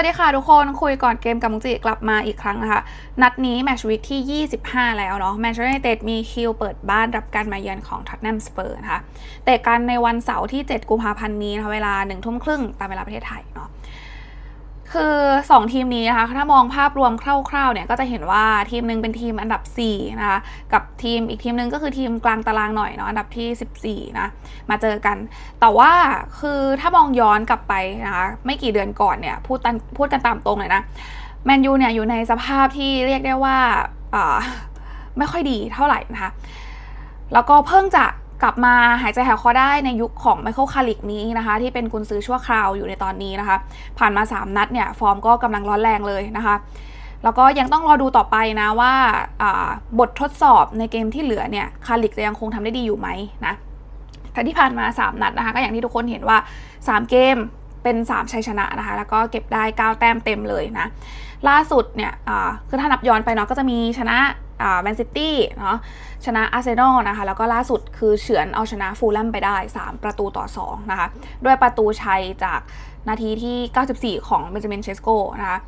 วัสดีค่ะทุกคนคุยก่อนเกมกับมุกจิกลับมาอีกครั้งนะคะ นัดนี้แมชวิกที่ 25 แล้วเนาะแมนเชสเตอร์ยูไนเต็ดมีคิวเปิดบ้านรับการมาเยือนของท็อตแนมสเปอร์นะคะแต่การในวันเสาร์ที่ 7 กุมภาพันธ์นี้นะคะเวลา1ทุ่มครึ่งตามเวลาประเทศไทยเนาะ คือ 2 ทีมนี้นะคะถ้ามองภาพรวมคร่าวๆเนี่ยก็จะเห็นว่าทีมหนึ่งเป็นทีมอันดับ4นะคะกับทีมอีกทีมหนึ่งก็คือทีมกลางตารางหน่อยเนาะอันดับที่ 14นะมาเจอกัน แต่ว่าคือถ้ามองย้อนกลับไปนะคะไม่กี่เดือนก่อนเนี่ยพูดตันพูดกันตามตรงเลยนะแมนยูเนี่ยอยู่ในสภาพที่เรียกได้ว่าไม่ค่อยดีเท่าไหร่นะคะแล้วก็เพิ่งจะ กลับมาหายใจหายคอได้ในยุคของไมเคิลคาริกนี้นะคะ ที่เป็นกุนซื้อชั่วคราวอยู่ในตอนนี้นะคะ ผ่านมา 3 นัดเนี่ย ฟอร์มก็กำลังร้อนแรงเลยนะคะ แล้วก็ยังต้องรอดูต่อไปนะว่าาบททดสอบในเกมที่เหลือเนี่ยคาริกจะยังคงทำได้ดีอยู่ไหมนะแต่ที่ผ่านมา 3 นัดนะคะก็อย่างที่ทุกคนเห็นว่า 3 เกมเป็น 3 ชัยชนะนะคะ แล้วก็เก็บได้ 9 แต้มเต็มเลยนะล่าสุดเนี่ยคือถ้านับย้อนไปเนาะก็จะมีชนะ แมนซิตี้เนาะชนะอาร์เซนอลนะคะ แล้วก็ล่าสุดคือเฉือนเอาชนะฟูลแลมไปได้ 3 ประตูต่อ 2 นะคะ ด้วยประตูชัยจากนาทีที่ 94 ของเบนจามินเชสโกนะคะ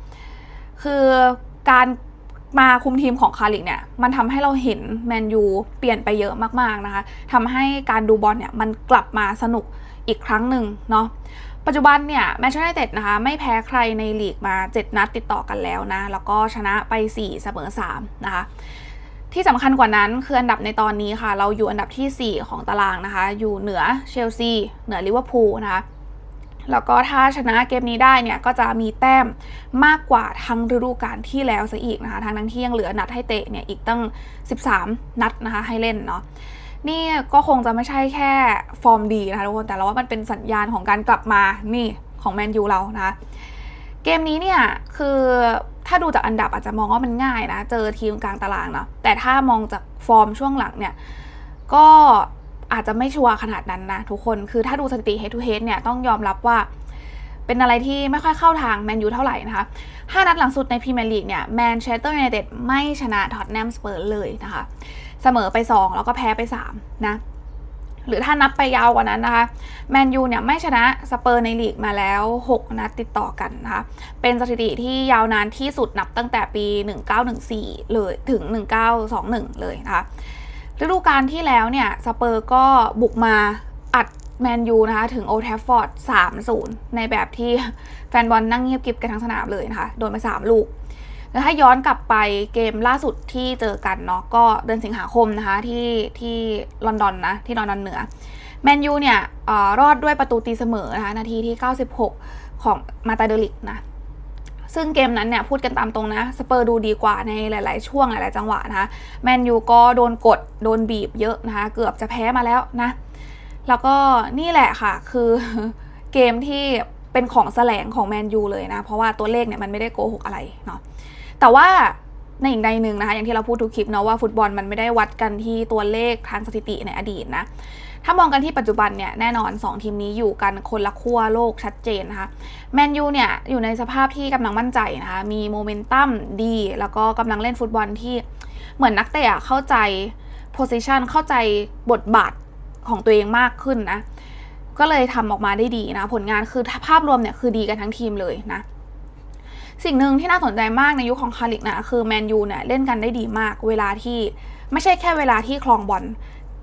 คือการมาคุมทีมของคาริกเนี่ย มันทำให้เราเห็นแมนยูเปลี่ยนไปเยอะมากๆนะคะทำให้การดูบอลเนี่ย มันกลับมาสนุก อีกครั้งหนึ่งเนาะปัจจุบันเนี่ยแมนเชสเตอร์ยูไนเต็ดนะคะไม่แพ้ใครในลีกมา 7 นัดติดต่อกันแล้วนะ แล้วก็ชนะไป 4 เสมอ 3 นะคะ ที่สำคัญกว่านั้นคืออันดับในตอนนี้ค่ะ เราอยู่อันดับที่ 4 ของตารางนะคะ อยู่เหนือเชลซีเหนือลิเวอร์พูลนะคะแล้วก็ถ้าชนะเกมนี้ได้เนี่ยก็จะมีแต้มมากกว่าทั้งฤดูกาลที่แล้วซะอีกนะคะทั้งทั้งที่ยังเหลือนัดให้เตะเนี่ยอีกตั้ง 13 นัดนะคะให้เล่นเนาะ นี่ก็คงจะไม่ใช่แค่ฟอร์มดีนะคะทุกคน แต่เราว่ามันเป็นสัญญาณของการกลับมา นี่ของแมนยูเรานะ เกมนี้เนี่ย คือถ้าดูจากอันดับอาจจะมองว่ามันง่ายนะ เจอทีมกลางตารางเนาะ แต่ถ้ามองจากฟอร์มช่วงหลังเนี่ย ก็อาจจะไม่ชัวร์ขนาดนั้นนะทุกคน คือถ้าดูสถิติ head to head เนี่ยต้องยอมรับว่าเป็นอะไรที่ไม่ค่อยเข้าทางแมนยูเท่าไหร่นะคะห้านัดหลังสุดในพรีเมียร์ลีกเนี่ยแมนเชสเตอร์ยูไนเต็ดไม่ชนะท็อตแนมสเปอร์เลยนะคะ เสมอไป 2 แล้วก็แพ้ไป 3 นะหรือถ้านับไปยาวกว่านั้นนะคะแมนยูเนี่ยไม่ชนะสเปอร์ในลีกมาแล้ว 6 นัดติดต่อกันนะคะเป็นสถิติที่ยาวนานที่สุดนับตั้งแต่ปี 1914 เลยถึง 1921 เลยนะคะฤดูกาลที่แล้วเนี่ยสเปอร์ก็บุกมาอัดแมนยูนะคะถึงโอ l d ทฟฟอร์ด 3-0 ในแบบที่แฟนบอลนั่งเงียบกิบกันทั้งสนามเลยนะคะโดนไป 3 ลูก แล้วถ้าย้อนกลับไปเกมล่าสุดที่เจอกันเนาะก็เดือนสิงหาคมนะคะที่ที่ลอนดอนนะที่ลอนดอนเหนือแมนยูเนี่ยอรอดด้วยประตูตีเสมอนะคะนาทีที่ 96 ของมาตาเดลิกนะซึ่งเกมนั้นเนี่ยพูดกันตามตรงนะสเปอร์ดูดีกว่าในหลาย ๆ ช่วงหลาย ๆ จังหวะนะคะแมนยูก็โดนกดโดนบีบเยอะนะคะเกือบจะแพ้มาแล้วนะแล้วก็นี่แหละค่ะคือเกมที่เป็นของแสลงของแมนยูเลยนะ เพราะว่าตัวเลขเนี่ยมันไม่ได้โกหกอะไรเนาะ แต่ว่าในอีกใดหนึ่งนะคะอย่างที่เราพูดทุกคลิปเนาะว่าฟุตบอลมันไม่ได้วัดกันที่ตัวเลขทางสถิติในอดีตนะถ้ามองกันที่ปัจจุบันเนี่ยแน่นอน 2 ทีมนี้อยู่กันคนละขั้วโลกชัดเจนนะคะแมนยูเนี่ยอยู่ในสภาพที่กำลังมั่นใจนะคะมีโมเมนตัมดี แล้วก็กำลังเล่นฟุตบอลที่เหมือนนักเตะเข้าใจโพสิชันเข้าใจบทบาทของตัวเองมากขึ้นนะก็เลยทำออกมาได้ดีนะผลงานคือภาพรวมเนี่ยคือดีกันทั้งทีมเลยนะ สิ่งหนึ่งที่น่าสนใจมากในยุคของคาริกนะคือแมนยูเนี่ยเล่นกันได้ดีมากเวลาที่ไม่ใช่แค่เวลาที่คลองบอล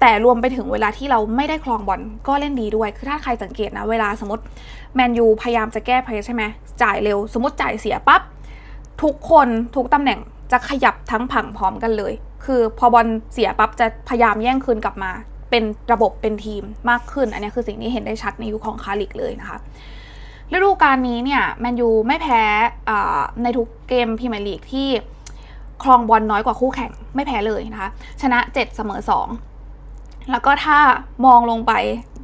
แต่รวมไปถึงเวลาที่เราไม่ได้คลองบอลก็เล่นดีด้วย คือถ้าใครสังเกตนะ เวลาสมมติแมนยูพยายามจะแก้เพลย์ใช่ไหมจ่ายเร็ว สมมติจ่ายเสียปั๊บทุกคนทุกตำแหน่งจะขยับทั้งผังพร้อมกันเลย คือพอบอลเสียปั๊บจะพยายามแย่งคืนกลับมา เป็นระบบเป็นทีมมากขึ้น อันนี้คือสิ่งที่เห็นได้ชัดในยุคของคาริกเลยนะคะ ฤดูกาลนี้เนี่ยแมนยูไม่แพ้ในทุกเกมพรีเมียร์ลีกที่ครองบอลน้อยกว่าคู่แข่งไม่แพ้เลยนะคะ ชนะ 7 เสมอ 2 แล้วก็ถ้ามองลงไป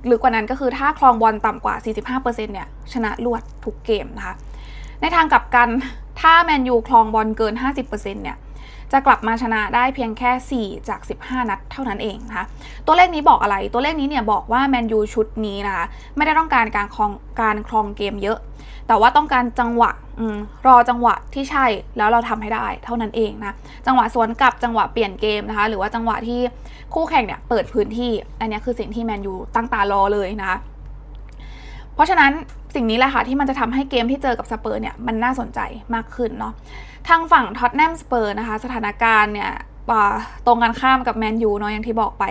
หรือกว่านั้นก็คือถ้าครองบอลต่ำกว่า 45%เนี่ยชนะรวดทุกเกมนะคะ ในทางกลับกันถ้าแมนยูครองบอลเกิน 50%เนี่ย จะกลับมาชนะได้เพียงแค่ 4 จาก 15 นัดเท่านั้นเองนะคะตัวเลขนี้บอกอะไรตัวเลขนี้เนี่ยบอกว่าแมนยูชุดนี้นะคะไม่ได้ต้องการการครองการครองเกมเยอะ แต่ว่าต้องการจังหวะอรอจังหวะที่ใช่แล้วเราทำให้ได้เท่านั้นเองนะจังหวะสวนกลับจังหวะเปลี่ยนเกมนะคะ หรือว่าจังหวะที่คู่แข่งเนี่ยเปิดพื้นที่ อันนี้คือสิ่งที่แมนยูตั้งตารอเลยนะคะ เพราะฉะนั้นสิ่งนี้แหละค่ะที่มันจะทำให้เกมที่เจอกับสเปอร์เนี่ยมันน่าสนใจมากขึ้นเนาะทางฝั่งท็อตแนมสเปอร์นะคะสถานการณ์เนี่ยตรงกันข้ามกับแมนยูเนาะอย่างที่บอกไป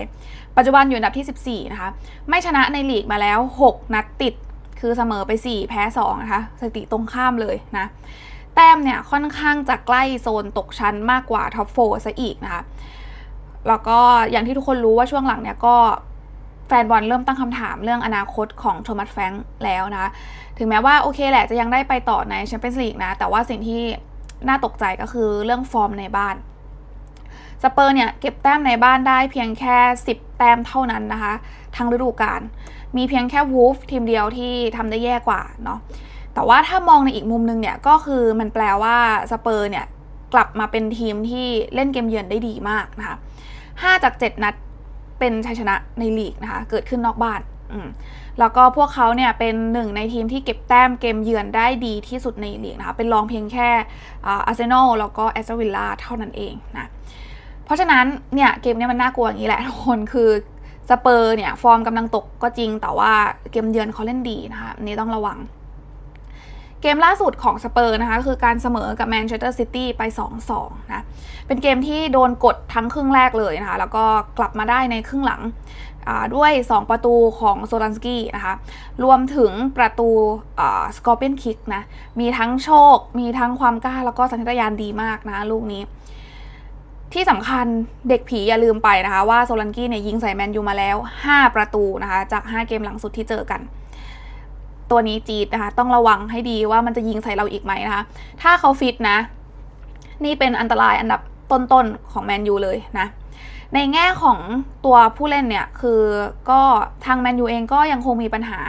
ปัจจุบันอยู่อันดับที่ 14 นะคะ ไม่ชนะในลีกมาแล้ว 6 นัดติดคือเสมอไป 4 แพ้ 2 นะคะสถิติตรงข้ามเลยนะแต้มเนี่ยค่อนข้างจะใกล้โซนตกชั้นมากกว่าท็อปโฟซะอีกนะคะ แล้วก็อย่างที่ทุกคนรู้ว่าช่วงหลังเนี่ยก็ แฟนบอลเริ่มตั้งคำถามเรื่องอนาคตของโทมัสแฟรงค์แล้วนะ ถึงแม้ว่าโอเคแหละจะยังได้ไปต่อในแชมเปี้ยนส์ลีกนะ แต่ว่าสิ่งที่น่าตกใจก็คือเรื่องฟอร์มในบ้าน สเปอร์เนี่ยเก็บแต้มในบ้านได้เพียงแค่ 10 แต้มเท่านั้นนะคะ ทั้งฤดูกาล มีเพียงแค่วูฟทีมเดียวที่ทำได้แย่กว่าเนาะ แต่ว่าถ้ามองในอีกมุมหนึงเนี่ยก็คือมันแปลว่าสเปอร์เนี่ยกลับมาเป็นทีมที่เล่นเกมเยือนได้ดีมากนะคะ5จาก 7 นัด เป็นชัยชนะในลีกนะคะ เกิดขึ้นนอกบ้านแล้วก็พวกเขาเนี่ยเป็นหนึ่งในทีมที่เก็บแต้มเกมเยือนได้ดีที่สุดในลีกนะคะ เป็นรองเพียงแค่อาร์เซนอลแล้วก็แอสตันวิลล่าเท่านั้นเองนะ เพราะฉะนั้นเนี่ยเกมเนี้มันน่ากลัวอย่างนี้แหละทุกคนคือสเปอร์เนี่ยฟอร์มกำลังตกก็จริงแต่ว่าเกมเยือนเขาเล่นดีนะคะนนี้ต้องระวัง เกมล่าสุดของสเปอร์นะคะคือการเสมอกับแมนเชสเตอร์ซิตี้ไป 2-2 นะ เป็นเกมที่โดนกดทั้งครึ่งแรกเลยนะคะ แล้วก็กลับมาได้ในครึ่งหลังด้วย 2 ประตูของโซลันสกี้นะคะ รวมถึงประตูสกอร์เปียนคิกนะ มีทั้งโชค มีทั้งความกล้า แล้วก็สัญชาตญาณดีมากนะลูกนี้ ที่สำคัญเด็กผีอย่าลืมไปนะคะ ว่าโซลันกี้เนี่ยยิงใส่แมนยูมาแล้ว 5 ประตูนะคะ จาก 5 เกมหลังสุดที่เจอกัน ตัวนี้จีดนะคะ ต้องระวังให้ดีว่ามันจะยิงใส่เราอีกไหมนะคะ ถ้าเขาฟิตนะ นี่เป็นอันตรายอันดับต้นๆของแมนยูเลยนะในแง่ของตัวผู้เล่นเนี่ย คือก็ทางแมนยูเองก็ยังคงมีปัญหา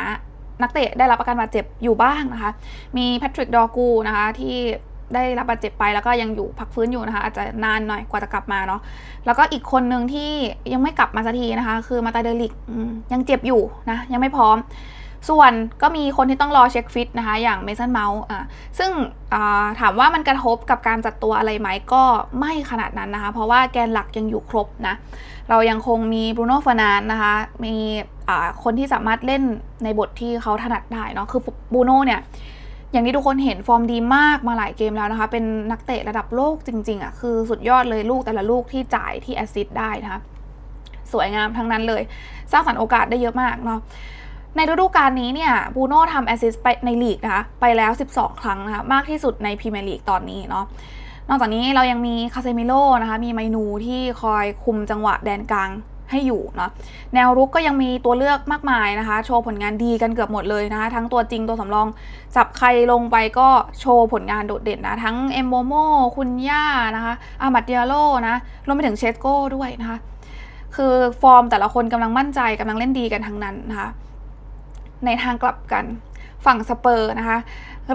นักเตะได้รับอาการบาดเจ็บอยู่บ้างนะคะ มีแพทริกดอกูนะคะที่ได้รับบาดเจ็บไปแล้วก็ยังอยู่พักฟื้นอยู่นะคะ อาจจะนานหน่อยกว่าจะกลับมาเนาะแล้วก็อีกคนหนึ่งที่ยังไม่กลับมาสักทีนะคะ คือมาตาเดลิกยังเจ็บอยู่นะยังไม่พร้อม ส่วนก็มีคนที่ต้องรอเช็คฟิตนะคะ อย่างเมสันเมาส์อ่าซึ่งถามว่ามันกระทบกับการจัดตัวอะไรไหมก็ไม่ขนาดนั้นนะคะ เพราะว่าแกนหลักยังอยู่ครบนะ เรายังคงมีบรูโน่ฟานานนะคะ มีคนที่สามารถเล่นในบทที่เขาถนัดได้เนาะ คือบรูโน่เนี่ยอย่างที่ทุกคนเห็นฟอร์มดีมากมาหลายเกมแล้วนะคะ เป็นนักเตะระดับโลกจริง ๆอะคือสุดยอดเลยลูกแต่ละลูกที่จ่ายที่แอสซิสต์ได้นะคะสวยงามทั้งนั้นเลย สร้างสรรค์โอกาสได้เยอะมากเนาะ ในฤดูกาลนี้เนี่ยบูโน่ทำแอสซิสต์ไปในลีกนะคะไปแล้ว 12 ครั้งนะคะมากที่สุดในพรีเมียร์ลีกตอนนี้เนาะนอกจากนี้เรายังมีคาเซมิโลนะคะมีไมนูที่คอยคุมจังหวะแดนกลางให้อยู่เนาะแนวรุกก็ยังมีตัวเลือกมากมายนะคะ โชว์ผลงานดีกันเกือบหมดเลยนะคะทั้งตัวจริงตัวสำรอง จับใครลงไปก็โชว์ผลงานโดดเด่นนะทั้งเอมโมโมคุณย่านะคะอามัดเดียโลนะรวมไปถึงเชสโก้ด้วยนะคะ คือฟอร์มแต่ละคนกำลังมั่นใจกำลังเล่นดีกันทั้งนั้นนะคะ ในทางกลับกัน ฝั่งสเปอร์นะคะ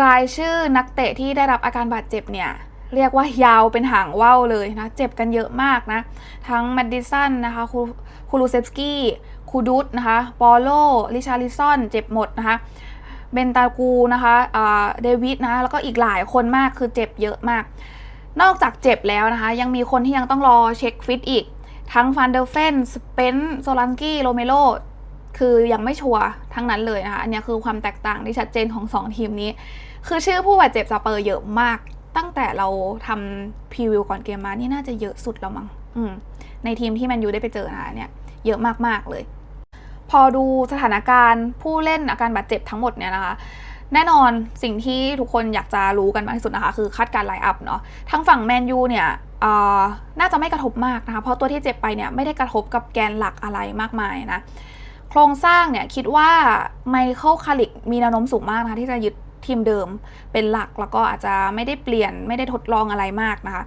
รายชื่อนักเตะที่ได้รับอาการบาดเจ็บเนี่ยเรียกว่ายาวเป็นหางว่าวเลยนะ เจ็บกันเยอะมากนะ ทั้งแมดดิสันนะคะคูคูลูเซฟสกี้คูดุตนะคะปอโลลิชาริซอน เจ็บหมดนะคะเบนตากูนะคะเดวิดนะแล้วก็อีกหลายคนมากคือเจ็บเยอะมาก นอกจากเจ็บแล้วนะคะ ยังมีคนที่ยังต้องรอเช็คฟิตอีก ทั้งฟันเดอร์เฟนสเปนโซลันกี้โรเมโล คือยังไม่ชัวร์ทั้งนั้นเลยนะคะ อันนี้คือความแตกต่างที่ชัดเจนของ 2 ทีมนี้ คือชื่อผู้บาดเจ็บสเปอร์เยอะมาก ตั้งแต่เราทำพรีวิวก่อนเกมมานี่น่าจะเยอะสุดแล้วมั้งในทีมที่แมนยูได้ไปเจอนะเนี่ยเยอะมากๆเลย พอดูสถานการณ์ผู้เล่นอาการบาดเจ็บทั้งหมดเนี่ยนะคะแน่นอนสิ่งที่ทุกคนอยากจะรู้กันมากที่สุดนะคะ คือคาดการไลน์อัพเนาะทั้งฝั่งแมนยูเนี่ยน่าจะไม่กระทบมากนะคะ เพราะตัวที่เจ็บไปเนี่ยไม่ได้กระทบกับแกนหลักอะไรมากมายนะ โครงสร้างเนี่ยคิดว่าไมเคิลคาริกมีแนวโน้มสูงมากนะคะที่จะยึดทีมเดิมเป็นหลักแล้วก็อาจจะไม่ได้เปลี่ยนไม่ได้ทดลองอะไรมากนะคะ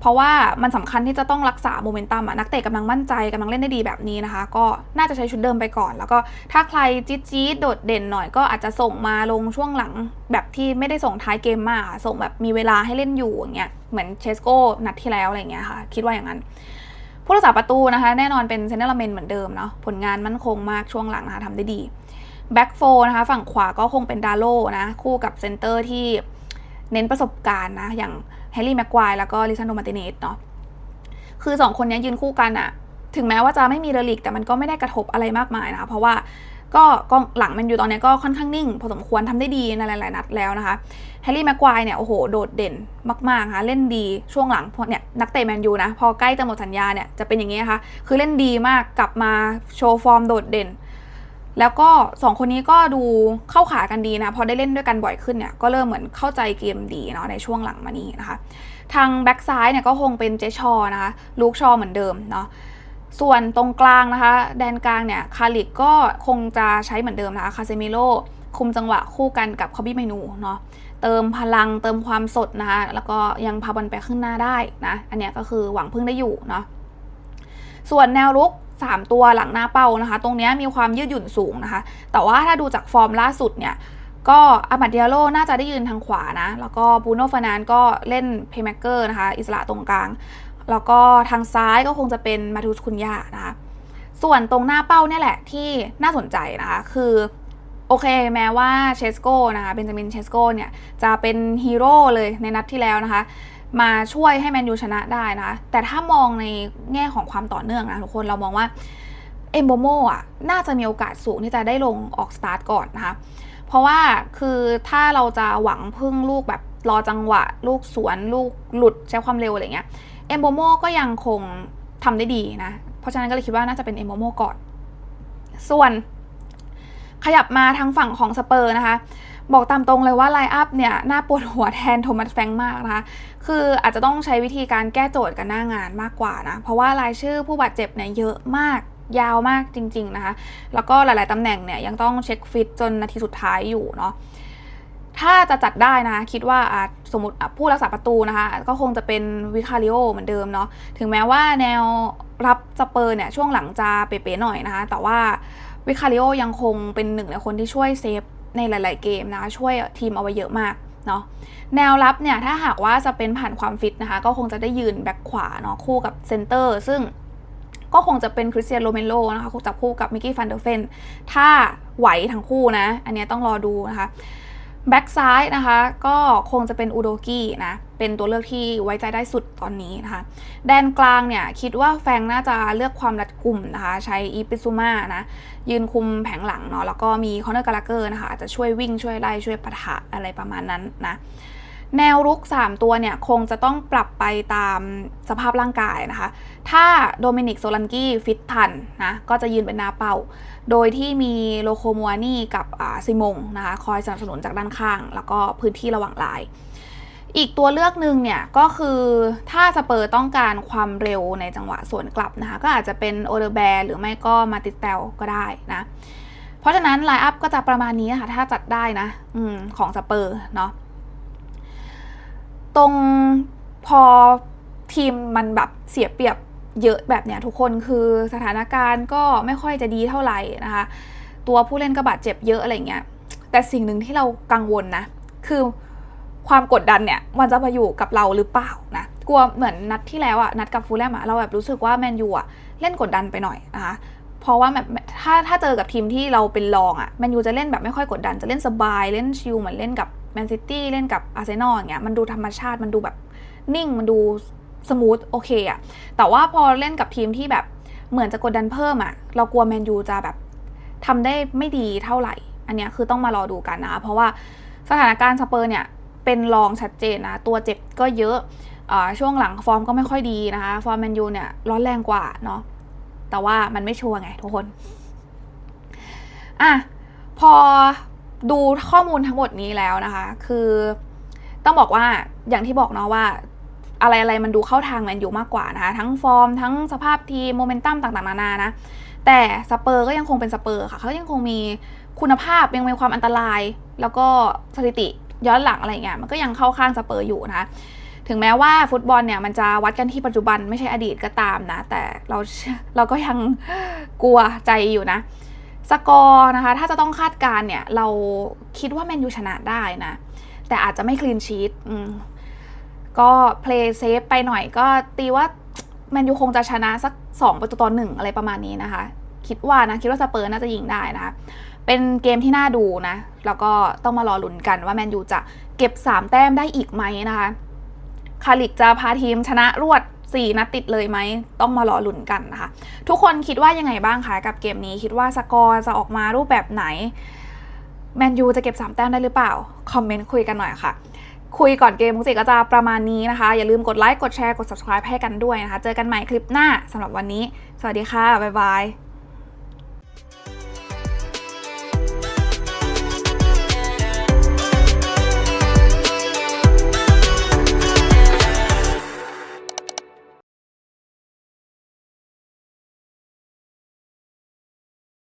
เพราะว่ามันสำคัญที่จะต้องรักษาโมเมนตัมอะนักเตะกำลังมั่นใจกำลังเล่นได้ดีแบบนี้นะคะ ก็น่าจะใช้ชุดเดิมไปก่อน แล้วก็ถ้าใครจี๊ดจี๊ดโดดเด่นหน่อยก็อาจจะส่งมาลงช่วงหลังแบบที่ไม่ได้ส่งท้ายเกมมากส่งแบบมีเวลาให้เล่นอยู่อย่างเงี้ยเหมือนเชสโก้นัดที่แล้วอะไรเงี้ยค่ะ คิดว่าอย่างนั้น ผู้รักษาประตูนะคะ แน่นอนเป็นเซนเนอร์ลเมนเหมือนเดิมเนาะผลงานมั่นคงมากช่วงหลังนะคะทำได้ดีแบ็กโฟนะคะฝั่งขวาก็คงเป็นดาโลนะ คู่กับเซนเตอร์ที่เน้นประสบการณ์นะ อย่างแฮร์รี่แม็กควายแล้วก็ลิซันโดมาติเนสเนาะคือสองคนนี้ยืนคู่กันอะถึงแม้ว่าจะไม่มีเดลิกแต่มันก็ไม่ได้กระทบอะไรมากมายนะคะเพราะว่า ก็กองหลังแมนยูตอนนี้ก็ค่อนข้างนิ่ง พอสมควรทำได้ดีในหลาย ๆ นัดแล้วนะคะแฮร์รี่แม็กควายเนี่ยโอ้โหโดดเด่นมากๆค่ะเล่นดีช่วงหลังพอเนี่ยนักเตะแมนยูนะพอใกล้จะหมดสัญญาเนี่ยจะเป็นอย่างนี้นะคะคือเล่นดีมากกลับมาโชว์ฟอร์มโดดเด่น แล้วก็สองคนนี้ก็ดูเข้าขากันดีนะพอได้เล่นด้วยกันบ่อยขึ้นเนี่ยก็เริ่มเหมือนเข้าใจเกมดีเนาะในช่วงหลังมานี้นะคะ ทางแบ็กซ้ายเนี่ยก็คงเป็นเจชอนะคะลูกชอเหมือนเดิมเนาะ ส่วนตรงกลางนะคะ แดนกลางเนี่ยคาริกก็คงจะใช้เหมือนเดิมนะคะคาเซมิโลคุมจังหวะคู่กันกับคอบี้เมนูเนาะเติมพลังเติมความสดนะคะแล้วก็ยังพาบอลไปขึ้นหน้าได้นะอันนี้ก็คือหวังพึ่งได้อยู่เนาะส่วนแนวรุก 3 ตัวหลังหน้าเป้านะคะ ตรงนี้มีความยืดหยุ่นสูงนะคะ แต่ว่าถ้าดูจากฟอร์มล่าสุดเนี่ยก็อามัดเดียโลน่าจะได้ยืนทางขวานะ แล้วก็บูโนฟานานก็เล่นเพย์แม k เกอร์นะคะ อิสระตรงกลาง แล้วก็ทางซ้ายก็คงจะเป็นมาทูสคุนยานะคะส่วนตรงหน้าเป้าเนี่ยแหละที่น่าสนใจนะคะ คือโอเคแม้ว่าเชสโกนะคะเบนจามินเชสโกเนี่ยจะเป็นฮีโร่เลยในนัดที่แล้วนะคะ มาช่วยให้แมนยูชนะได้นะคะแต่ถ้ามองในแง่ของความต่อเนื่องนะทุกคนเรามองว่าเอมโบโมอะน่าจะมีโอกาสสูงที่จะได้ลงออกสตาร์ทก่อนนะคะเพราะว่าคือถ้าเราจะหวังพึ่งลูกแบบรอจังหวะ ลูกสวนลูกหลุดใช้ความเร็วอะไรเงี้ย เอมโบโมก็ยังคงทำได้ดีนะ เพราะฉะนั้นก็เลยคิดว่าน่าจะเป็นเอมโบโมก่อน ส่วนขยับมาทางฝั่งของสเปอร์นะคะ บอกตามตรงเลยว่าไลอัพเนี่ยน่าปวดหัวแทนโทมัสแฟงมากนะคะ คืออาจจะต้องใช้วิธีการแก้โจทย์กันหน้างานมากกว่านะ เพราะว่ารายชื่อผู้บาดเจ็บเนี่ยเยอะมากยาวมากจริง ๆนะคะ แล้วก็หลาย ๆตำแหน่งเนี่ยยังต้องเช็คฟิตจนนาทีสุดท้ายอยู่เนาะถ้าจะจัดได้นะ คิดว่าอาจ สมมติผู้รักษาประตูนะคะ ก็คงจะเป็นวิคาริโอเหมือนเดิมเนาะถึงแม้ว่าแนวรับสเปอร์เนี่ยช่วงหลังจะเป๋ๆหน่อยนะคะ แต่ว่าวิคาริโอยังคงเป็นหนึ่งในคนที่ช่วยเซฟในหลาย ๆ เกมนะะช่วยทีมเอาไว้เยอะมากเนาะแนวรับเนี่ยถ้าหากว่าจะเป็นผ่านความฟิตนะคะ ก็คงจะได้ยืนแบ็คขวาเนาะคู่กับเซนเตอร์ ซึ่งก็คงจะเป็นคริสเตียนโรเมโลนะคะจับคู่กับมิกกี้ฟันเดอร์เฟนถ้าไหวทั้งคู่นะ อันเนี้ยต้องรอดูนะคะ แบ็กซ้ายนะคะ ก็คงจะเป็นอูโดกี้นะ เป็นตัวเลือกที่ไว้ใจได้สุดตอนนี้นะคะ แดนกลางเนี่ย คิดว่าแฟงน่าจะเลือกความรัดกลุ่มนะคะ ใช้อีปิซูมานะ ยืนคุมแผงหลังเนาะแล้วก็มีคอนเนอร์กาลาเกอร์นะคะอาจจะช่วยวิ่งช่วยไล่ช่วยปะทะอะไรประมาณนั้นนะ แนวรุก 3 ตัวเนี่ยคงจะต้องปรับไปตามสภาพร่างกายนะคะ ถ้าโดมินิกโซลันกี้ฟิตทันนะก็จะยืนเป็นหน้าเป้า โดยที่มีโลโคมัวนี่กับซิมงนะคะคอยสนับสนุนจากด้านข้าง แล้วก็พื้นที่ระหว่างลาย อีกตัวเลือกหนึ่งเนี่ยก็คือถ้าสเปอร์ต้องการความเร็วในจังหวะสวนกลับนะคะก็อาจจะเป็นโอเดอร์แบร์หรือไม่ก็มาติเตลก็ได้นะเพราะฉะนั้นไลน์อัพก็จะประมาณนี้ค่ะถ้าจัดได้นะอของสเปอร์เนาะ ตรงพอทีมมันแบบเสียเปรียบเยอะแบบเนี้ยทุกคนคือสถานการณ์ก็ไม่ค่อยจะดีเท่าไหร่นะคะ ตัวผู้เล่นก็บาดเจ็บเยอะอะไรเงี้ยแต่สิ่งหนึ่งที่เรากังวลนะคือความกดดันเนี่ยมันจะมาอยู่กับเราหรือเปล่านะกลัวเหมือนนัดที่แล้วอะนัดกับฟูลแลมอะเราแบบรู้สึกว่าแมนยูอะเล่นกดดันไปหน่อยนะคะเพราะว่าแบบถ้าถ้าเจอกับทีมที่เราเป็นรองอะแมนยูจะเล่นแบบไม่ค่อยกดดันจะเล่นสบายเล่นชิลเหมือนเล่นกับ แมนซิตี้เล่นกับอาร์เซนอลอย่างเงี้ยมันดูธรรมชาติมันดูแบบนิ่งมันดูสมูทโอเคอะแต่ว่าพอเล่นกับทีมที่แบบเหมือนจะกดดันเพิ่มอะเรากลัวแมนยูจะแบบทำได้ไม่ดีเท่าไหร่ อันเนี้ยคือต้องมารอดูกันนะ เพราะว่าสถานการณ์สเปอร์เนี่ยเป็นรองชัดเจนนะ ตัวเจ็บก็เยอะช่วงหลังฟอร์มก็ไม่ค่อยดีนะคะ ฟอร์มแมนยูเนี่ยร้อนแรงกว่าเนาะแต่ว่ามันไม่ชัวร์ไงทุกคน อะพอ ดูข้อมูลทั้งหมดนี้แล้วนะคะ คือต้องบอกว่าอย่างที่บอกเนาะว่า อะไรอะไรมันดูเข้าทางแมนยูมากกว่านะคะ ทั้งฟอร์ม ทั้งสภาพทีมโมเมนตัมต่างๆนานานะแต่สเปอร์ก็ยังคงเป็นสเปอร์ค่ะเขายังคงมีคุณภาพยังมีความอันตราย แล้วก็สถิติย้อนหลังอะไรเงี้ยมันก็ยังเข้าข้างสเปอร์อยู่นะคะถึงแม้ว่าฟุตบอลเนี่ยมันจะวัดกันที่ปัจจุบันไม่ใช่อดีตก็ตามนะ แต่เราเราก็ยังกลัวใจอยู่นะ สกอร์นะคะ ถ้าจะต้องคาดการเนี่ย เราคิดว่าแมนยูชนะได้นะ แต่อาจจะไม่คลีนชีตก็เพลย์เซฟไปหน่อยก็ตีว่าแมนยูคงจะชนะสัก 2 ประตูต่อหนึ่งอะไรประมาณนี้นะคะ คิดว่านะ คิดว่าสเปอร์น่าจะยิงได้นะคะ เป็นเกมที่น่าดูนะ แล้วก็ต้องมารอลุ้นกันว่าแมนยูจะเก็บ 3 แต้มได้อีกไหมนะคะ คาริกจะพาทีมชนะรวด 4 นัดติดเลยไหม ต้องมารอลุ้นกันนะคะ ทุกคนคิดว่ายังไงบ้างคะกับเกมนี้คิดว่าสกอร์จะออกมารูปแบบไหนแมนยูจะเก็บ 3 แต้มได้หรือเปล่า คอมเมนต์คุยกันหน่อยค่ะ คุยก่อนเกมมุกสิก็จะประมาณนี้นะคะ อย่าลืมกดไลค์กดแชร์กด subscribe ให้กันด้วยนะคะ เจอกันใหม่คลิปหน้าสำหรับวันนี้ สวัสดีค่ะ บ๊ายบาย